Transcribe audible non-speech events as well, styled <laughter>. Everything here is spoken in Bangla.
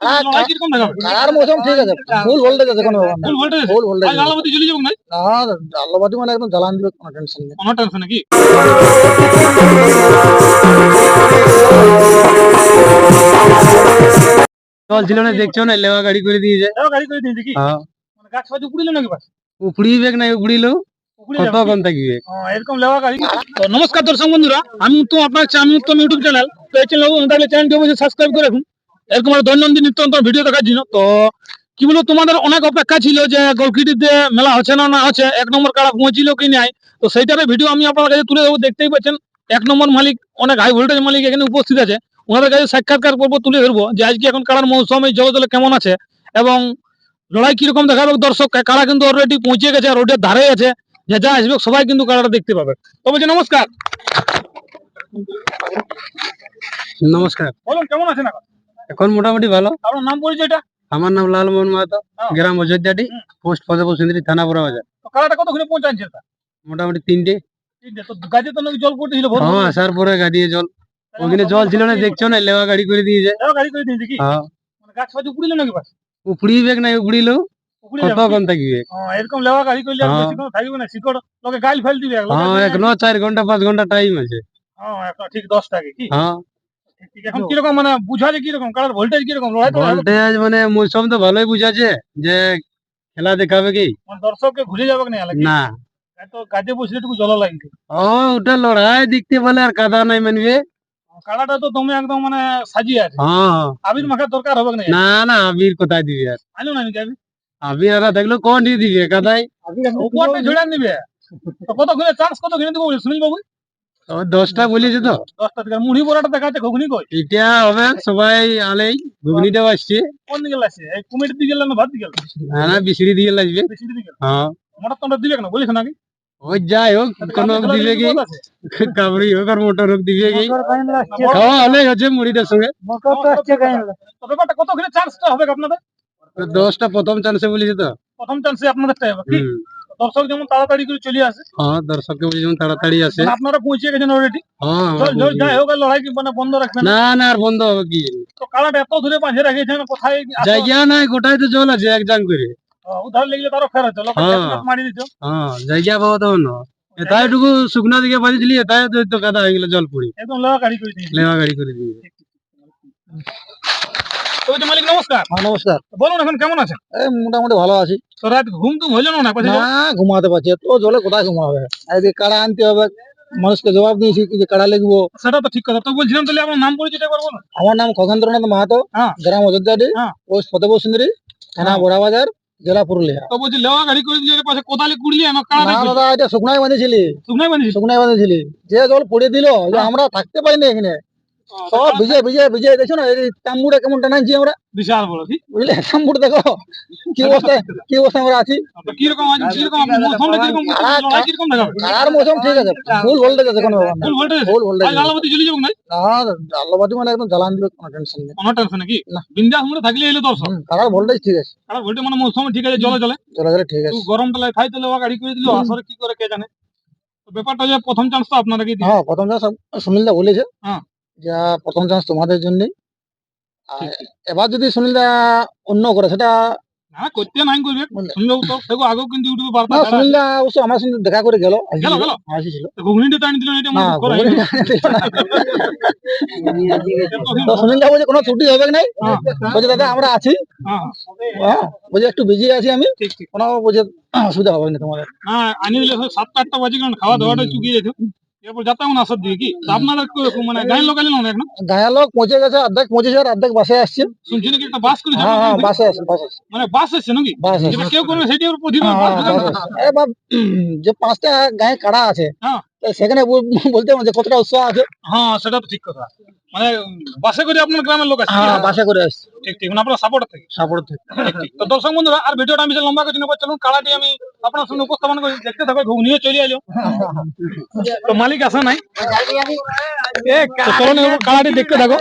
হ্যাঁ, লড়াই কীরকম মৌসুম? ঠিক আছে। ফুল ভোল্টেজ আছে কোনো না। ফুল ভোল্টেজ ফুল ভোল্টেজ আজ জ্বলে যাবে না না মানে একদম জ্বালান দিবে কোনো টেনশন নেই। কোনো টেনশন নাকি? জল ছিল না দেখছ না? লেওয়া গাড়ি করে দিয়েছে। যাও গাড়ি করে দিয়েছি কি? হ্যাঁ। মানে গাছ ফাছ উপড়িল নাকি বাস? লেওয়া নমস্কার দর্শক বন্ধুরা আমি তো আপনার আমি উত্তম ইউটিউব চ্যানেল তো এই চ্যানেল চ্যানেলটি অবশ্যই সাবস্ক্রাইব করে রাখুন। এরকম দৈনন্দিন নিত্যন্ত ভিডিও দেখার জন্য। তো কি বলব তোমাদের অনেক অপেক্ষা ছিল যে গোলকিটিতে মেলা হচ্ছে না না হচ্ছে এক নম্বর কারা পৌঁছিল কি নাই? তো সেইটারে ভিডিও আমি আপনার কাছে তুলে দেবো দেখতেই পাচ্ছেন এক নম্বর মালিক অনেক হাই ভোল্টেজ মালিক এখানে উপস্থিত আছে। ওনাদের কাছে সাক্ষাৎকার করব তুলে ধরবো যে আজকে এখন কারার মৌসুম এই জগদলে কেমন আছে এবং লড়াই কীরকম দেখাবে দর্শক কারা কিন্তু অলরেডি পৌঁছে গেছে রোডের ধারে আছে যে যা আসবে সবাই কিন্তু কারাটা দেখতে পাবে। তো বলছি নমস্কার। নমস্কার। বলুন কেমন আছেন এখন? এখন মোটামুটি ভালো। আপনার নাম পরিচয়টা? আমার নাম লালমোহন মাহাতো হ্যাঁ। গ্রাম অযোধ্যাটি পোস্ট ফতেপুর সিন্দ্রি থানা বড় বাজার তো কারাটা কতক্ষণে পৌঁছাচ্ছে মোটামুটি তিনটে। জল পড়তেছিল হ্যাঁ আসার পরে গাড়িয়ে জল। ওখানে জল ছিল না দেখছ না লেওয়া গাড়ি করে দিয়েছে গাড়ি করে দিয়েছি কি? হ্যাঁ। মানে গাছ ফাছ উপড়িল নাকি বাস? উপড়ি বেগ নাই উপড়িলেও উপড়ে কত যাবে কোন থাকবে এরকম লেওয়া গাড়ি করলে হ্যাঁ। থাকবে না শিকড় লোকে গাইল ফেল দিবে হ্যাঁ এক ন চার ঘণ্টা পাঁচ ঘণ্টা টাইম আছে। হ্যাঁ ঠিক দশটাকে কি? হ্যাঁ। এখন কীরকম মানে বুঝা কীরকম? কারণ ভোল্টেজ কীরকম? লড়াই তো ভোল্টেজ মানে মৌসুম তো ভালোই বুঝাচ্ছে যে খেলা দেখাবে কি? মানে দর্শককে ঘুরে যাবে না না। তো গাছে বসলে একটু জল লাগবে ও ওটা লড়াই দেখতে বলে আর কাদা নাই মানবে। কালাটা তো তুমি একদম মানে সাজিয়ে আছে। হ্যাঁ আবির মাখার দরকার হবে না? না না আবির কোথায় দিবে আর? আনো না নাকি আবির? আর দেখল কোন দিয়ে দিবে কাদাই উপরটা ঝুড়ে নিবে তো কত ঘুরে চান্স কত ঘুরে দিব সুনীল বাবু? দশটা বলেছে তো। দশটা থেকে মুড়ি বড়াটা দেখাচ্ছে ঘুগনি কই? এটা হবে সবাই আলেই ঘুগনিটাও আসছে। কোন দিকে লাগছে? এই কুমির দিকে গেল ভাত দিকে গেল না না বিসড়ি লাগবে। দিকে হ্যাঁ। মোটা তোমরা দিবে না বলিস নাকি? ওই যাই হোক কোন দিবে কি? <laughs> হোক আর মোটর হোক দিবে কি? খাওয়া হলেই হচ্ছে মুড়িটার সঙ্গে। তো ব্যাপারটা কত ঘুরে চান্সটা হবে আপনাদের? দশটা প্রথম চান্সে বলেছে তো। প্রথম চান্সে আপনাদেরটাই হবে। কি। দর্শক যেমন তাড়াতাড়ি করে চলে আসে। হ্যাঁ দর্শককে বলছে যেমন তাড়াতাড়ি আসে। মানে আপনারা পৌঁছে গেছেন অলরেডি হ্যাঁ যাই হোক লড়াই কি মানে বন্ধ রাখবেন? না না আর বন্ধ হবে কি? তো কালাটা এত ধরে বাঁধে রেখেছেন? কোথায় জায়গা নাই গোটাই তো জল আছে এক জাং করে। উধার লেগে তারও ফেরত হ্যাঁ। মারি দিত হ্যাঁ জায়গা পাবো তখন। এটাই টুকু শুকনা দিকে বাঁধিছিলি এটাই তো তো কাদা হয়ে গেল জল পড়ি। একদম লেওয়া গাড়ি করে দিয়েছে। লেওয়া গাড়ি করে দিয়ে তো মালিক নমস্কার। হ্যাঁ নমস্কার। তো বলুন এখন কেমন আছেন? এই মোটামুটি ভালো আছি। তো রাত ঘুম টুম হইল না না ঘুমাতে পারছি তো জলে কোথায় ঘুমাবে? এদিকে কাড়া আনতে হবে মানুষকে জবাব দিয়েছি যে কাড়া লিখব। সেটা তো ঠিক কথা। তো বলছিলাম তাহলে আপনার নাম পরিচয়টা একবার বলুন। আমার নাম খগেন্দ্রনাথ মাহাতো হ্যাঁ। গ্রাম অযোধ্যাটি হ্যাঁ। ফতেপুর সুন্দরী থানা হ্যাঁ। বড়া বাজার জেলা পুরুলিয়া। তো বলছি লেওয়া গাড়ি করে দিয়ে পাশে কোদালি কুড়লি আমার কাড়া না দাদা এটা বাঁধেছিলি। বাঁধেছিলি। যে জল পড়ে দিল আমরা থাকতে পারিনি এখানে। সব ভিজে ভিজে ভিজে দেখছ না? এই তাম্বুটা কেমন টানাচ্ছি আমরা? বিশাল বড় কি? বুঝলে? তাম্বুটা দেখো। কি অবস্থা কি অবস্থা আমরা আছি? তো কীরকম আছে কীরকম আপনি মৌসুমটা কীরকম বুঝছেন? লড়াই কীরকম দেখাবে কারার মৌসুম ঠিক আছে। ফুল ভোল্টেজ আছে কোনো ফুল ভোল্টেজ ফুল ভোল্টেজ আলাবাতি জ্বলে যাবে না না আল্লাহবাদি মানে একদম জ্বালান দিবে কোনো টেনশন নেই। কোনো টেনশন নাকি। বিন্দাস মনে থাকলে এলো দর্শক কারার ভোল্টেজ ঠিক আছে। কারণ ভোল্টেজ মানে মৌসুম ঠিক আছে জলে জলে। চলে গেলে ঠিক তো আছে গরমটা লাগে খাইতে লেওয়া গাড়ি করে দিল আসরে কি করে কে জানে? ব্যাপারটা যে প্রথম চান্স তো আপনাদেরকে দিল হ্যাঁ প্রথম চান্স সুনীলদা বলেছে। হ্যাঁ। যে প্রথম চান্স তোমাদের জন্য এবার যদি সুনীলদা অন্য করে সেটা না করতে নাই করবে। বললে। তো সেগো আগেও কিন্তু ইউটিউবে বার্তা না ছাড়া আছে। সুনীলদা আমার সঙ্গে দেখা করে গেল। গেল গেল। আসছিল তো ঘুগনিটা টানি দিল এটা মনে করে <laughs> বলছে কোনো ছুটি হবে নাই? হ্যাঁ। দাদা আমরা আছি। হ্যাঁ। হ্যাঁ একটু বিজি আছি আমি। কোনো অসুবিধা হবে না তোমাদের। হ্যাঁ আনি দিলে বাজে কারণ খাওয়া দাওয়াটা চুকিয়ে যেত। মানে গায়ের লোক আলেন না? লোক পৌঁছে গেছে অর্ধেক পৌঁছেছে আর অর্ধেক বাসে আসছে। শুনছি নাকি একটা বাস করে হ্যাঁ হ্যাঁ বাসে আসছে বাসে মানে বাস নাকি? বাস কেউ করবে হ্যাঁ, যে পাঁচটা গায়ে কাড়া আছে হ্যাঁ। সেখানে বলতে যে কতটা উৎসাহ আছে। হ্যাঁ সেটা তো ঠিক কথা। মানে বাসে করে আপনার গ্রামের লোক আছে হ্যাঁ বাসে করে আসছে। ঠিক ঠিক মানে আপনার সাপোর্ট থেকে। সাপোর্ট থেকে। তো দর্শক বন্ধুরা আর ভিডিওটা আমি লম্বা করে না চলুন কালাটি আমি আপনার সঙ্গে উপস্থাপন করি দেখতে থাকো নিয়ে চলে এলো। তো মালিক আসা নাই? এ কালাটি দেখতে থাকো।